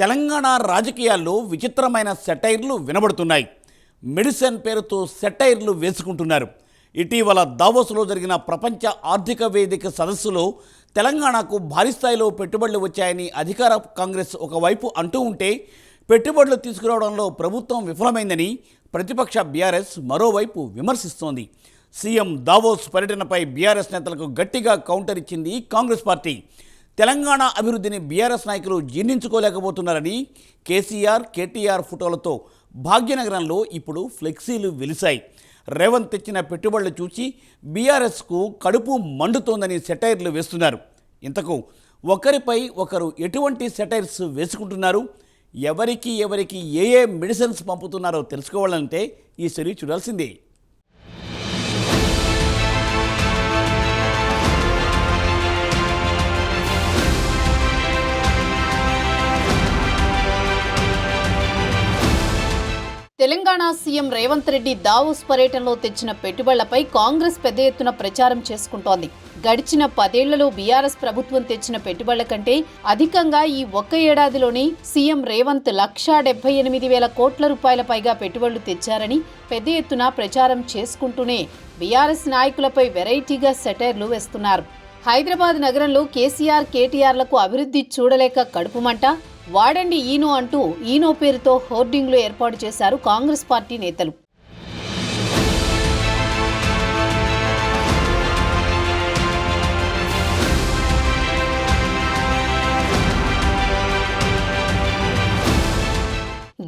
తెలంగాణ రాజకీయాల్లో విచిత్రమైన సెటైర్లు వినబడుతున్నాయి. మెడిసిన్ పేరుతో సెటైర్లు వేసుకుంటున్నారు. ఇటీవల దావోస్లో జరిగిన ప్రపంచ ఆర్థిక వేదిక సదస్సులో తెలంగాణకు భారీ స్థాయిలో పెట్టుబడులు వచ్చాయని అధికార కాంగ్రెస్ ఒకవైపు అంటూ ఉంటే పెట్టుబడులు తీసుకురావడంలో ప్రభుత్వం విఫలమైందని ప్రతిపక్ష బీఆర్ఎస్ మరోవైపు విమర్శిస్తోంది. సీఎం దావోస్ పర్యటనపై బీఆర్ఎస్ నేతలకు గట్టిగా కౌంటర్ ఇచ్చింది కాంగ్రెస్ పార్టీ. తెలంగాణ అభివృద్ధిని బీఆర్ఎస్ నాయకులు జీర్ణించుకోలేకపోతున్నారని కేసీఆర్ కేటీఆర్ ఫోటోలతో భాగ్యనగరంలో ఇప్పుడు ఫ్లెక్సీలు వెలిశాయి. రేవంత్ తెచ్చిన పెట్టుబడులు చూసి బీఆర్ఎస్కు కడుపు మండుతోందని సెటైర్లు వేస్తున్నారు. ఇంతకు ఒకరిపై ఒకరు ఎటువంటి సెటైర్స్ వేసుకుంటున్నారు? ఎవరికి ఎవరికి ఏ ఏ మెడిసిన్స్ పంపుతున్నారో తెలుసుకోవాలంటే ఈ సరి చూడాల్సిందే. తెలంగాణ సీఎం రేవంత్ రెడ్డి దావోస్ పర్యటనలో తెచ్చిన పెట్టుబడులపై కాంగ్రెస్ పెద్ద ఎత్తున ప్రచారం చేసుకుంటోంది. గడిచిన పదేళ్ళలో బీఆర్ఎస్ ప్రభుత్వం తెచ్చిన పెట్టుబడుల కంటే అధికంగా ఈ ఒక్క ఏడాదిలోనే సీఎం రేవంత్ లక్షా డెబ్బై ఎనిమిది వేల కోట్ల రూపాయల పైగా పెట్టుబడులు తెచ్చారని పెద్ద ఎత్తున ప్రచారం చేసుకుంటూనే బీఆర్ఎస్ నాయకులపై వెరైటీగా సెటైర్లు వేస్తున్నారు. హైదరాబాద్ నగరంలో కేసీఆర్ కేటీఆర్లకు అభివృద్ధి చూడలేక కడుపుమంట వాడండి ఈనో అంటూ ఈనో పేరుతో హోర్డింగ్లు ఏర్పాటు చేశారు కాంగ్రెస్ పార్టీ నేతలు.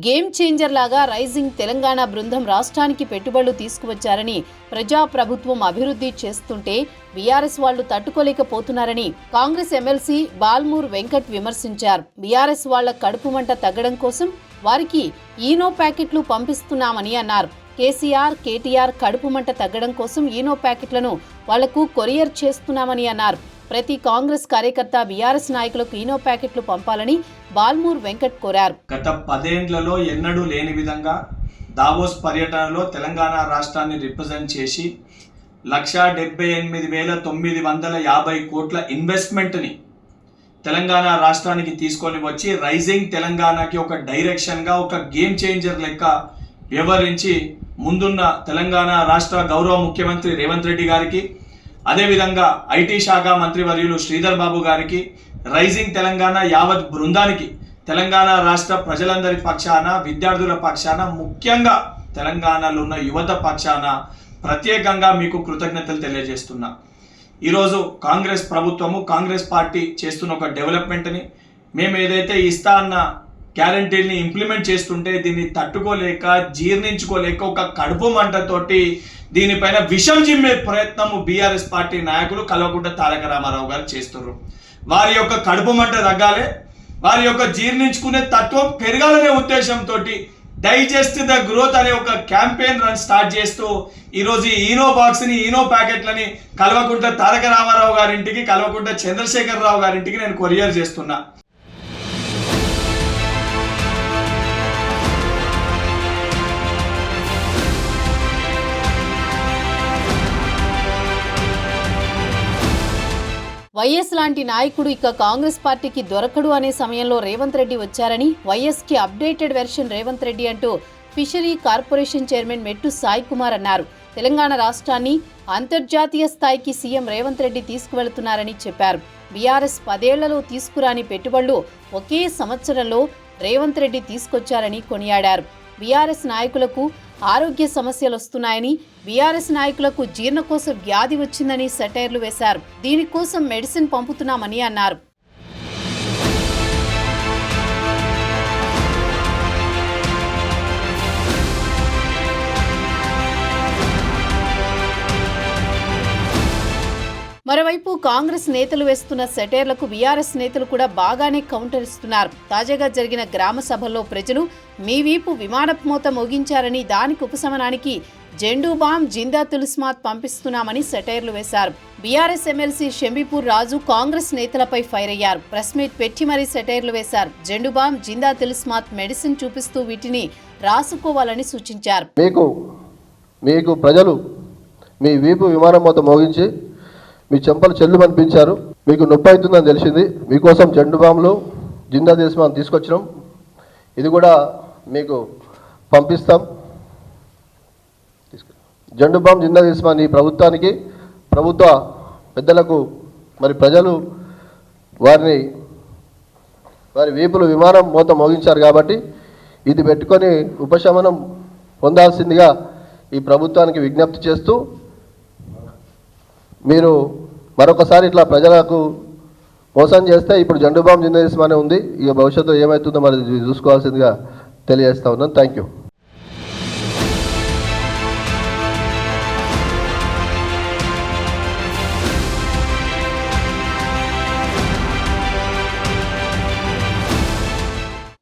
గేమ్ చేంజర్ లాగా రైజింగ్ తెలంగాణ బృందం రాష్ట్రానికి పెట్టుబడులు తీసుకువచ్చారని ప్రజా ప్రభుత్వం అభివృద్ధి చేస్తుంటే బీఆర్ఎస్ వాళ్ళు తట్టుకోలేకపోతున్నారని కాంగ్రెస్ ఎమ్మెల్సీ బాల్మూర్ వెంకట్ విమర్శించారు. బీఆర్ఎస్ వాళ్ళ కడుపు మంట తగ్గడం కోసం వారికి ఈనో ప్యాకెట్లు పంపిస్తున్నామని అన్నారు. కేసీఆర్ కేటీఆర్ కడుపు మంట తగ్గడం కోసం ఈనో ప్యాకెట్లను వాళ్ళకు కొరియర్ చేస్తున్నామని అన్నారు. ప్రతి కాంగ్రెస్ కార్యకర్త బీఆర్ఎస్ నాయకులకు ఈనో ప్యాకెట్లు పంపాలని బాల్మూర్ వెంకట్ కోరారు. గత పదేండ్లలో ఎన్నడూ లేని విధంగా దావోస్ పర్యటనలో తెలంగాణ రాష్ట్రాన్ని రిప్రజెంట్ చేసి లక్షా డెబ్బై ఎనిమిది వేల తొమ్మిది వందల యాభై కోట్ల ఇన్వెస్ట్మెంట్ని తెలంగాణ రాష్ట్రానికి తీసుకొని వచ్చి రైజింగ్ తెలంగాణకి ఒక డైరెక్షన్గా ఒక గేమ్ చేంజర్ లెక్క వ్యవహరించి ముందున్న తెలంగాణ రాష్ట్ర గౌరవ ముఖ్యమంత్రి రేవంత్ రెడ్డి గారికి అదేవిధంగా ఐటీ శాఖ మంత్రివర్యులు శ్రీధర్ బాబు గారికి రైజింగ్ తెలంగాణ యావత్ బృందానికి తెలంగాణ రాష్ట్ర ప్రజలందరి పక్షాన విద్యార్థుల పక్షాన ముఖ్యంగా తెలంగాణలో ఉన్న యువత పక్షాన ప్రత్యేకంగా మీకు కృతజ్ఞతలు తెలియజేస్తున్నా. ఈరోజు కాంగ్రెస్ ప్రభుత్వము కాంగ్రెస్ పార్టీ చేస్తున్న ఒక డెవలప్మెంట్ని మేము ఏదైతే ఇస్తా అన్న గ్యారంటీని ఇంప్లిమెంట్ చేస్తుంటే దీన్ని తట్టుకోలేక జీర్ణించుకోలేక ఒక కడుపు మంటతోటి దీనిపైన విషం చిమ్మే ప్రయత్నము బీఆర్ఎస్ పార్టీ నాయకులు కల్వకుంట తారక రామారావు గారు చేస్తున్నారు వారి యొక్క కడుపు మంట తగ్గాలి వారి యొక్క జీర్ణించుకునే తత్వం పెరగాలనే ఉద్దేశంతో డైజెస్ట్ ద గ్రోత్ అనే ఒక క్యాంపెయిన్ రన్ స్టార్ట్ చేస్తూ ఈరోజు ఈనో బాక్స్ని ఈనో ప్యాకెట్లని కల్వకుంట తారక రామారావు గారింటికి కల్వకుంట చంద్రశేఖరరావు గారింటికి నేను కొరియర్ చేస్తున్నా. వైఎస్ లాంటి నాయకుడు ఇక కాంగ్రెస్ పార్టీకి దొరకడు అనే సమయంలో రేవంత్ రెడ్డి వచ్చారని వైఎస్కి అప్డేటెడ్ వెర్షన్ రేవంత్ రెడ్డి అంటూ ఫిషరీ కార్పొరేషన్ చైర్మన్ మెట్టు సాయి కుమార్ అన్నారు. తెలంగాణ రాష్ట్రాన్ని అంతర్జాతీయ స్థాయికి సీఎం రేవంత్ రెడ్డి తీసుకువెళుతున్నారని చెప్పారు. బీఆర్ఎస్ పదేళ్ళలో తీసుకురాని పెట్టుబడులు ఒకే సంవత్సరంలో రేవంత్ రెడ్డి తీసుకొచ్చారని కొనియాడారు. బీఆర్ఎస్ నాయకులకు ఆరోగ్య సమస్యలు వస్తున్నాయని బీఆర్ఎస్ నాయకులకు జీర్ణకోశ వ్యాధి వచ్చిందని సెటైర్లు వేశారు. దీనికోసం మెడిసిన్ పంపుతున్నామని అన్నారు. కాంగ్రెస్ నేతలు వేస్తున్న సెటైర్లకు బీఆర్ఎస్ నేతలు కూడా బాగానే కౌంటర్ ఇస్తున్నారు. తాజాగా జరిగిన గ్రామ సభల్లో ప్రజలు మీ వీపు విమానపు మోత మోగించారని దానికి ఉపశమనానికి జెండూ బామ్ జిందా తులుస్మాత్ పంపిస్తున్నామని సెటైర్లు వేశారు. BRS MLC Shambipur Raju Congress నేతలపై ఫైర్ అయ్యారు. ప్రెస్ మీట్ పెట్టి మరీ సెటైర్లు వేశారు. జెండూ బామ్ జిందా తులుస్మాత్ మెడిసిన్ చూపిస్తూ వీటిని రాసుకోవాలని సూచించారు. మీకు మీకు ప్రజలు మీ వీపు విమానం మొత్తం మోగించి మీ చెంపలు చెల్లు అనిపించారు మీకు నొప్పి అవుతుందని తెలిసింది. మీకోసం జండు బాంబులు జిందా దేశమాన్ తీసుకొచ్చినాం. ఇది కూడా మీకు పంపిస్తాం. జండు బాంబు జిందా ఇస్మాన్ ప్రభుత్వానికి ప్రభుత్వ పెద్దలకు మరి ప్రజలు వారిని వారి వీపులు విమానం మూత మోగించారు కాబట్టి ఇది పెట్టుకొని ఉపశమనం పొందాల్సిందిగా ఈ ప్రభుత్వానికి విజ్ఞప్తి చేస్తూ మీరు మరొకసారి ఇట్లా ప్రజలకు మోసం చేస్తే ఇప్పుడు జండు బామ్ జిందాగ్ ఉంది. ఇక భవిష్యత్తులో ఏమవుతుందో మరి చూసుకోవాల్సిందిగా తెలియజేస్తా ఉన్నాను. థ్యాంక్ యూ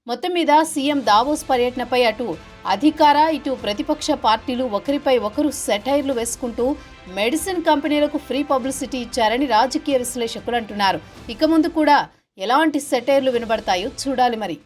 మొత్తం మీద సీఎం దావోస్ పర్యటనపై అటు అధికార ఇటు ప్రతిపక్ష పార్టీలు ఒకరిపై ఒకరు సెటైర్లు వేసుకుంటూ మెడిసిన్ కంపెనీలకు ఫ్రీ పబ్లిసిటీ ఇచ్చారని రాజకీయ విశ్లేషకులు అంటున్నారు. ఇక ముందు కూడా ఎలాంటి సెటైర్లు వినబడతాయో చూడాలి మరి.